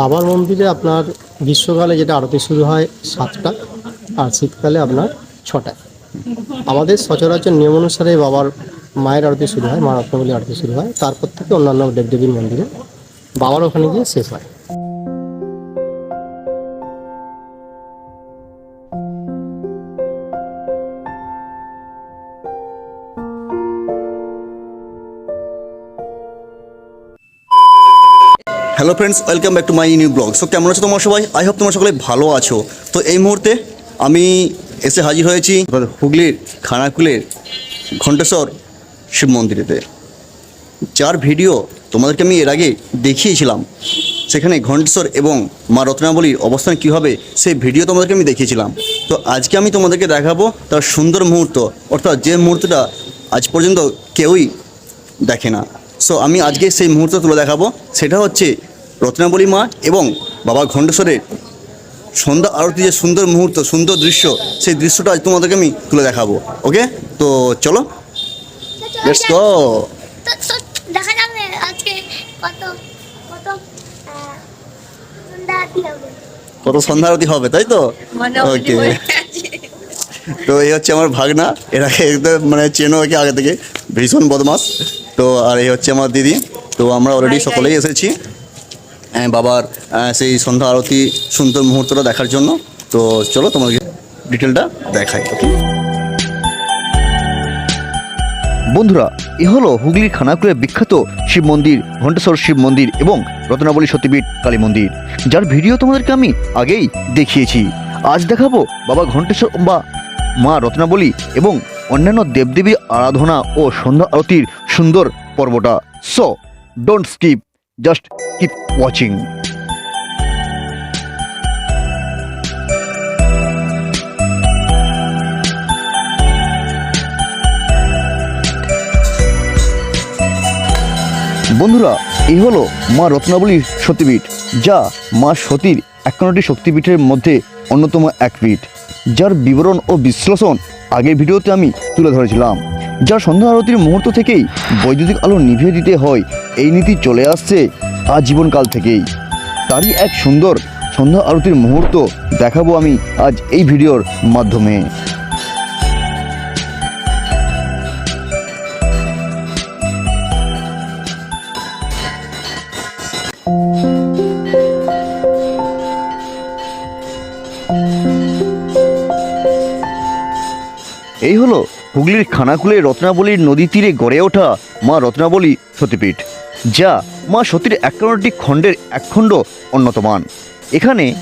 বাবার মন্দিরে আপনার গ্রীষ্মকালে যেটা আরতি শুরু হয় সাতটা, আর শীতকালে আপনার ছটায় আমাদের সচরাচর নিয়ম অনুসারে বাবার মায়ের আরতি শুরু হয়, মা রত্নবলী আরতি শুরু হয়। তারপর থেকে অন্যান্য দেবদেবীর মন্দিরে বাবার ওখানে গিয়ে শেষ হয়। Hello friends welcome back to my new blog so কেমন আছো তোমার সবাই? আই হোপ তোমরা সকলে ভালো আছো। তো এই মুহূর্তে আমি এসে হাজির হয়েছি হুগলির খানাকুলের ঘণ্টেশ্বর শিব মন্দিরেতে। যার ভিডিও তোমাদেরকে আমি এর আগে দেখিয়েছিলাম। সেখানে ঘণ্টেশ্বর এবং মা রত্নাবলীর অবস্থান কী হবে, সেই ভিডিও তোমাদেরকে আমি দেখিয়েছিলাম। তো আজকে আমি তোমাদেরকে দেখাবো তার সুন্দর মুহূর্ত, অর্থাৎ যে মুহূর্তটা আজ পর্যন্ত কেউই দেখে না। সো আমি আজকে সেই মুহূর্ত তুলে দেখাবো। সেটা হচ্ছে রত্নাবলী মা এবং বাবা ঘণ্টেশ্বরের সন্ধ্যা আরতি যে সুন্দর মুহূর্ত সুন্দর দৃশ্য সেই দৃশ্যটা আজ তোমাদেরকে আমি তুলে দেখাবো ওকে? তো চলো। লেটস গো তো তো দেখা যাবে আজকে কত কত সন্ধ্যা আরতি হবে। কত সন্ধ্যা আরতি হবে তাই তো? ওকে তো এই হচ্ছে আমার ভাগনা এর আগে একদম মানে চেনো একে আগে থেকে ভীষণ বদমাস তো আর এই হচ্ছে আমার দিদি তো আমরা অলরেডি সকলেই এসেছি। বাবার সেই সন্ধ্যা আরতি সুন্দর মুহূর্তটা দেখার জন্য। তো চলো তোমাকে ডিটেলটা দেখাই বন্ধুরা, এ হলো হুগলির খানাকুলের বিখ্যাত শিব মন্দির, ঘণ্টেশ্বর শিব মন্দির এবং রত্নাবলী সতীপীঠ কালী মন্দির, যার ভিডিও তোমাদেরকে আমি আগেই দেখিয়েছি। আজ দেখাবো বাবা ঘণ্টেশ্বর বা মা রত্নাবলী এবং অন্যান্য দেবদেবীর আরাধনা ও সন্ধ্যা আরতির সুন্দর পর্বটা। So don't skip just keep watching বন্ধুরা, এই হলো মা রত্নাবলীর সতীপীঠ, যা মা সতীর একান্নটি শক্তিপীঠের মধ্যে অন্যতম এক পীঠ, যার বিবরণ ও বিশ্লেষণ আগের ভিডিওতে আমি তুলে ধরেছিলাম, যা সন্ধ্যা আরতির মুহূর্ত থেকেই বৈদ্যুতিক আলো নিভিয়ে দিতে হয় এই নীতি চলে আসছে আজীবনকাল থেকেই। তারই এক সুন্দর সন্ধ্যা আরতির মুহূর্ত দেখাবো আমি আজ এই ভিডিওর মাধ্যমে। এই হলো হুগলির খানাকুলে রত্নাবলীর নদী তীরে গড়ে ওঠা মা রত্নাবলী সতীপীঠ। যা মা সতীর একান্নটি খণ্ডের এক খণ্ড অন্যতমান। এখানে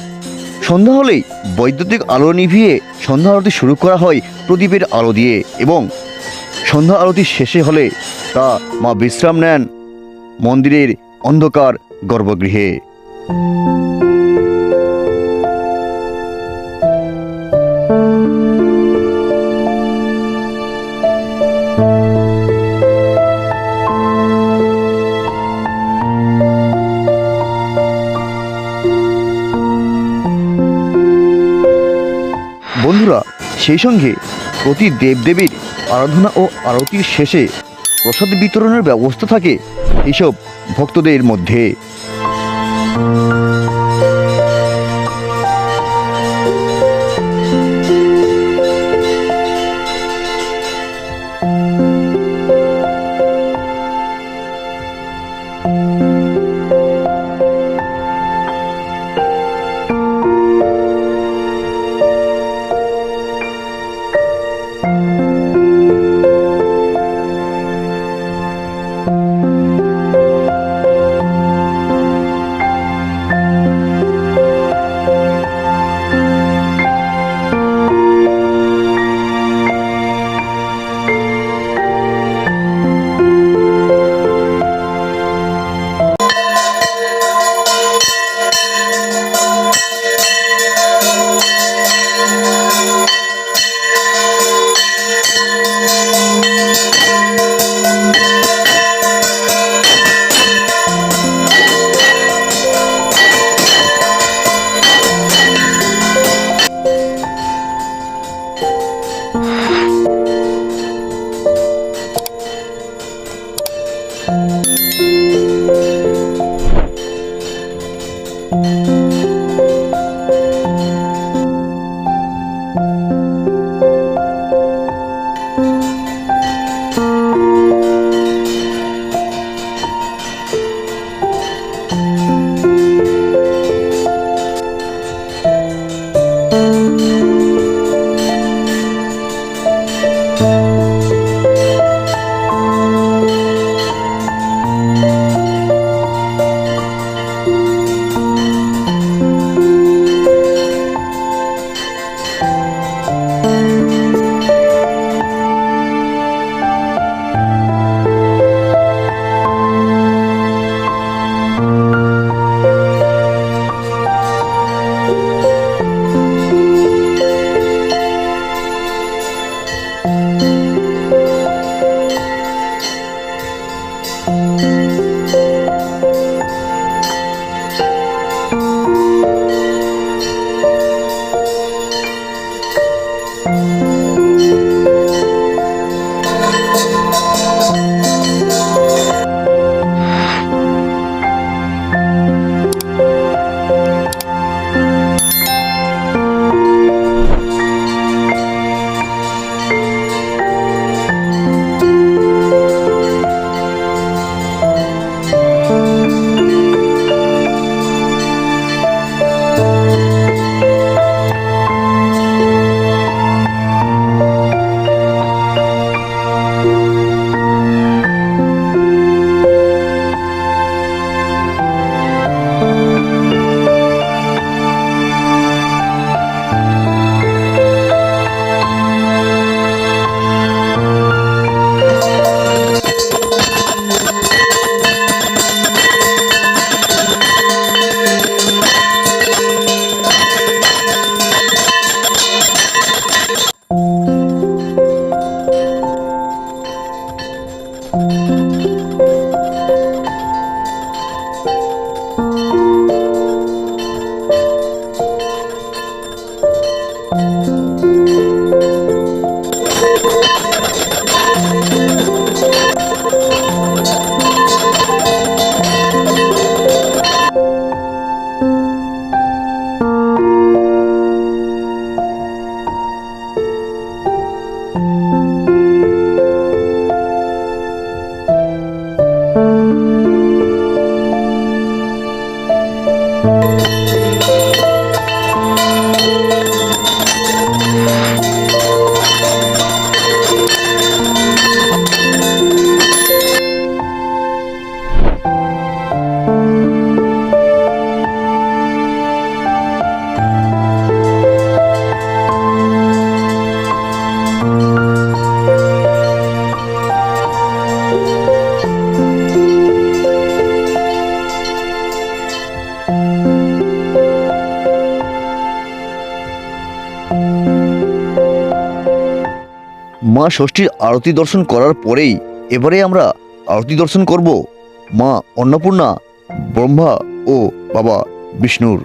সন্ধ্যা হলেই বৈদ্যুতিক আলো নিভিয়ে সন্ধ্যা আরতি শুরু করা হয় প্রদীপের আলো দিয়ে এবং সন্ধ্যা আরতি শেষে হলে তা মা বিশ্রাম নেন মন্দিরের অন্ধকার গর্ভগৃহে। বন্ধুরা, সেই সঙ্গে প্রতি দেবদেবীর আরাধনা ও আরতির শেষে প্রসাদ বিতরণের ব্যবস্থা থাকে এইসব ভক্তদের মধ্যে। ষষ্ঠীর আরতি দর্শন করার পরেই এবারে আমরা আরতি দর্শন করব মা অন্নপূর্ণা, ব্রহ্মা ও বাবা বিষ্ণুর।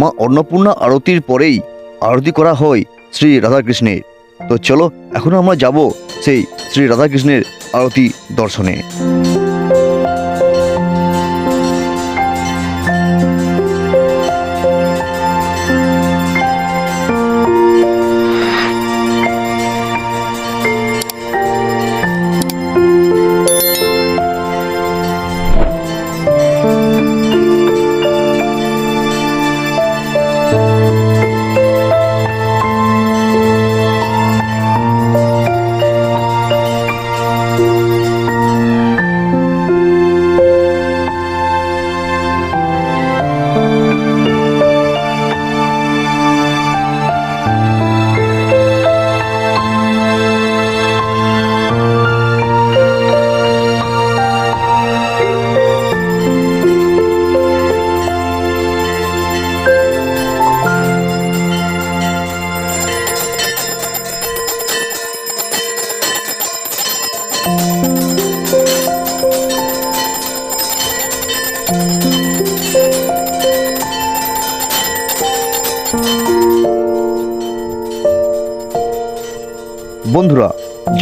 মা অন্নপূর্ণা আরতির পরেই আরতি করা হয় শ্রী রাধাকৃষ্ণের। তো চলো, এখন আমরা যাব সেই শ্রী রাধাকৃষ্ণের আরতি দর্শনে।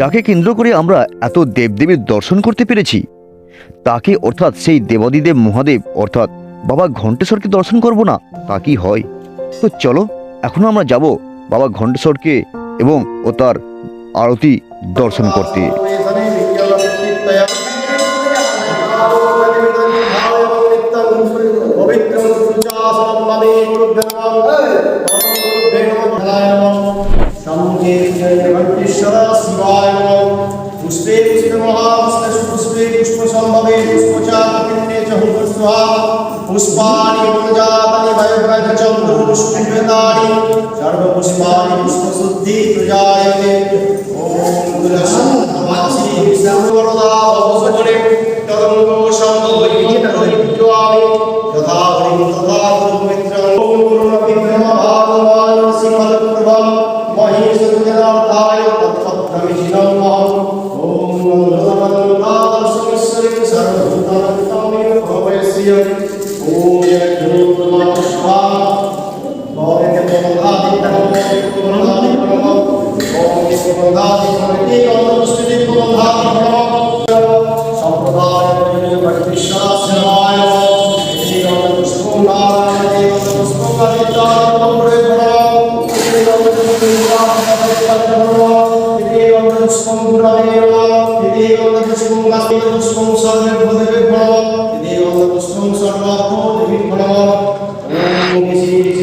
যাকে কেন্দ্র করে আমরা এত দেবদেবীর দর্শন করতে পেরেছি, তাকে অর্থাৎ সেই দেবাদিদেব মহাদেব, অর্থাৎ বাবা ঘণ্টেশ্বরকে দর্শন করব না, তা কি হয়? তো চলো এখন আমরা যাব বাবা ঘণ্টেশ্বরকে এবং ও তার আরতি দর্শন করতে।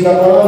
la parola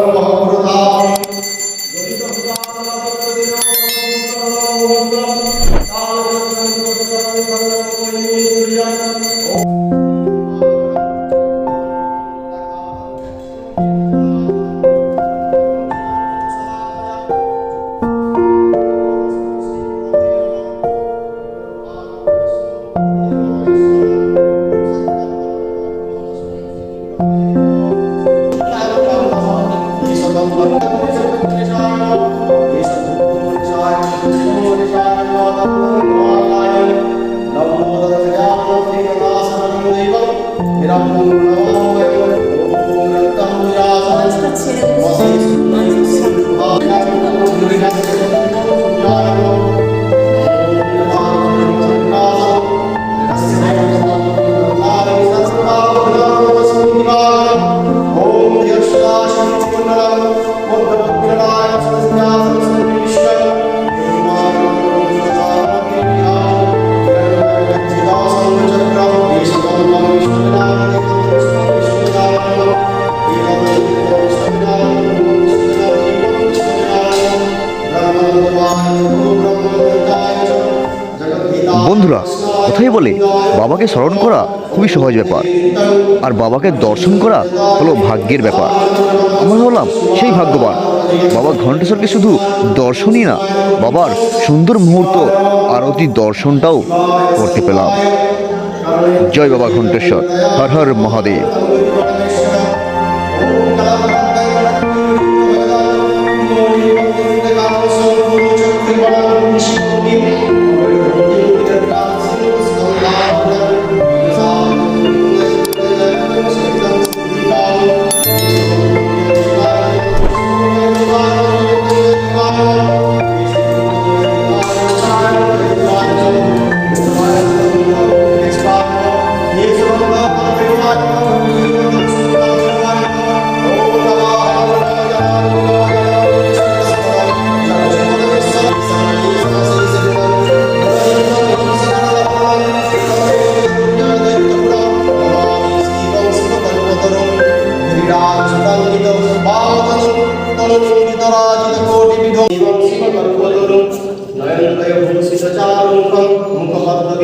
বন্ধুরা, কথাই বলে, বাবাকে স্মরণ করা খুবই সহজ ব্যাপার। আর বাবাকে দর্শন করা হলো ভাগ্যের ব্যাপার। আমরা হলাম সেই ভাগ্যবান। বাবা ঘণ্টেশ্বরকে শুধু দর্শনই না, বাবার সুন্দর মুহূর্ত, আরতি দর্শনটাও করতে পেলাম। জয় বাবা ঘণ্টেশ্বর, হর হর মহাদেব।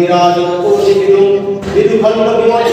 মুখপদ্মবিরাজিতকোটিবিধু বিদুখণ্ডবিমলিত ভারতভারতে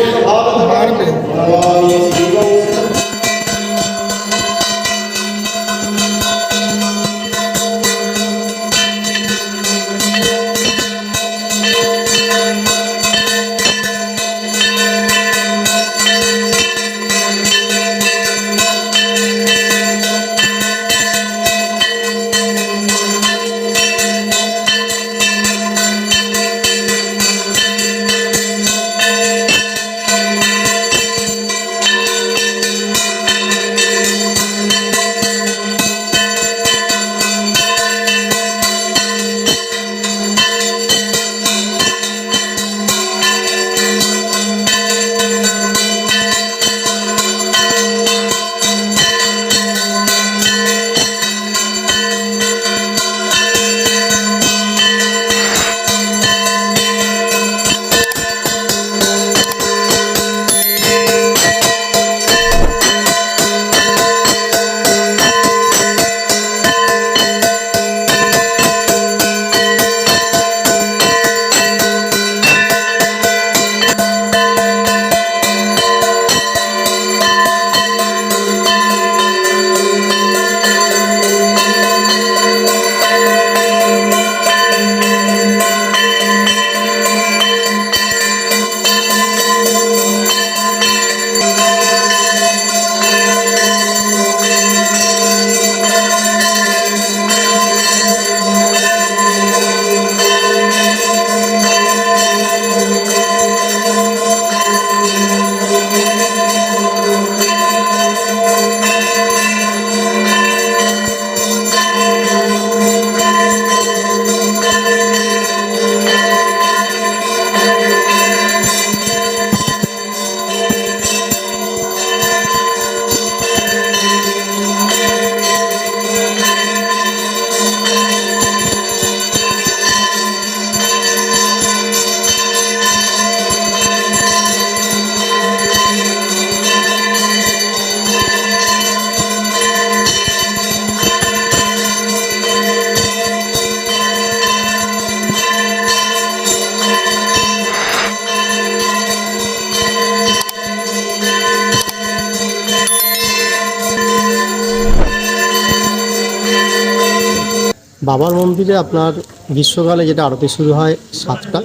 বাবার মন্দিরে আপনার গ্রীষ্মকালে যেটা আরতি শুরু হয় সাতটা,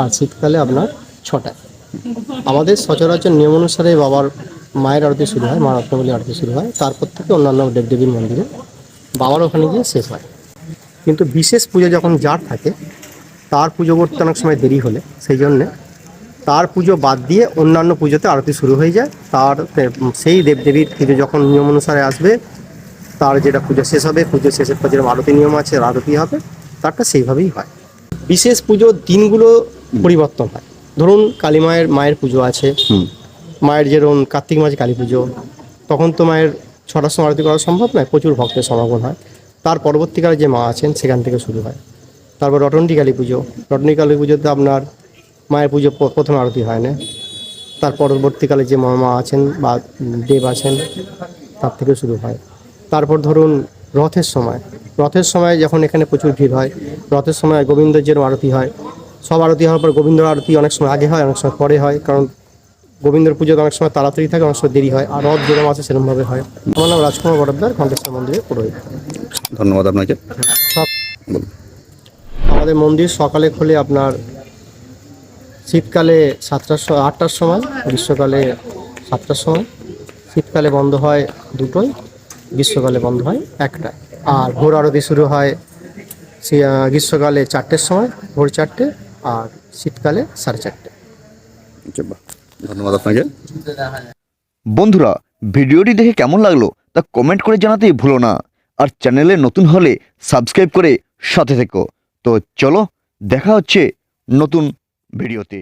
আর শীতকালে আপনার ছটায় আমাদের সচরাচর নিয়ম অনুসারে বাবার মায়ের আরতি শুরু হয়, মা রত্নবলী আরতি শুরু হয়, তারপর থেকে অন্যান্য দেবদেবীর মন্দিরে বাবার ওখানে গিয়ে শেষ হয়। কিন্তু বিশেষ পুজো যখন যার থাকে, তার পুজো করতে অনেক সময় দেরি হলে, সেই জন্যে তার পুজো বাদ দিয়ে অন্যান্য পুজোতে আরতি শুরু হয়ে যায়। তার সেই দেবদেবীর পুজো যখন নিয়ম অনুসারে আসবে তার যেটা পুজো শেষ হবে পুজো শেষের পর যেরকম আরতি নিয়ম আছে আরতি হবে তারটা সেইভাবেই হয়। বিশেষ পুজোর দিনগুলো পরিবর্তন হয়। ধরুন কালী মায়ের মায়ের পুজো আছে মায়ের যেরকম কার্তিক মাসে কালী পুজো তখন তো মায়ের ছটার সময় আরতি করা সম্ভব নয় প্রচুর ভক্তের সমাগম হয়। তার পরবর্তীকালে যে মা আছেন সেখান থেকে শুরু হয়। তারপর রটন্ডি কালী পুজো রটন্ডি কালী পুজোতে আপনার মায়ের পুজো প্রথম আরতি হয় না। তার পরবর্তীকালে যে মা মা আছেন বা দেব আছেন তার থেকে শুরু হয়। তারপর ধরুন রথের সময়। রথের সময় যখন এখানে প্রচুর ভিড় হয় রথের সময় গোবিন্দের যেরকম আরতি হয়। সব আরতি হওয়ার পর গোবিন্দ আরতি অনেক সময় আগে হয় অনেক সময় পরে হয় কারণ গোবিন্দর পুজো অনেক সময় তাড়াতাড়ি থাকে অনেক সময় দেরি হয় আর রথ যেরকম আছে সেরকমভাবে হয়। আমার নাম রাজকুমার বড়াদ্দার ঘণ্টেশ্বর মন্দিরে পুরোহিত। ধন্যবাদ আপনাকে। সব আমাদের মন্দির সকালে খোলে আপনার শীতকালে সাতটার সময় আটটার সময় গ্রীষ্মকালে সাতটার সময়। শীতকালে বন্ধ হয় দুটোই। গ্রীষ্মকালে বন্ধ হয় একটায়। আর ভোর আরতি শুরু হয় সে, গ্রীষ্মকালে চারটের সময় ভোর চারটে আর শীতকালে সাড়ে চারটে। ধন্যবাদ আপনাকে। বন্ধুরা ভিডিওটি দেখে কেমন লাগল তা কমেন্ট করে জানাতে ভুলো না। আর চ্যানেলে নতুন হলে সাবস্ক্রাইব করে সাথে থেকো। তো চলো দেখা হচ্ছে নতুন ভিডিওতে।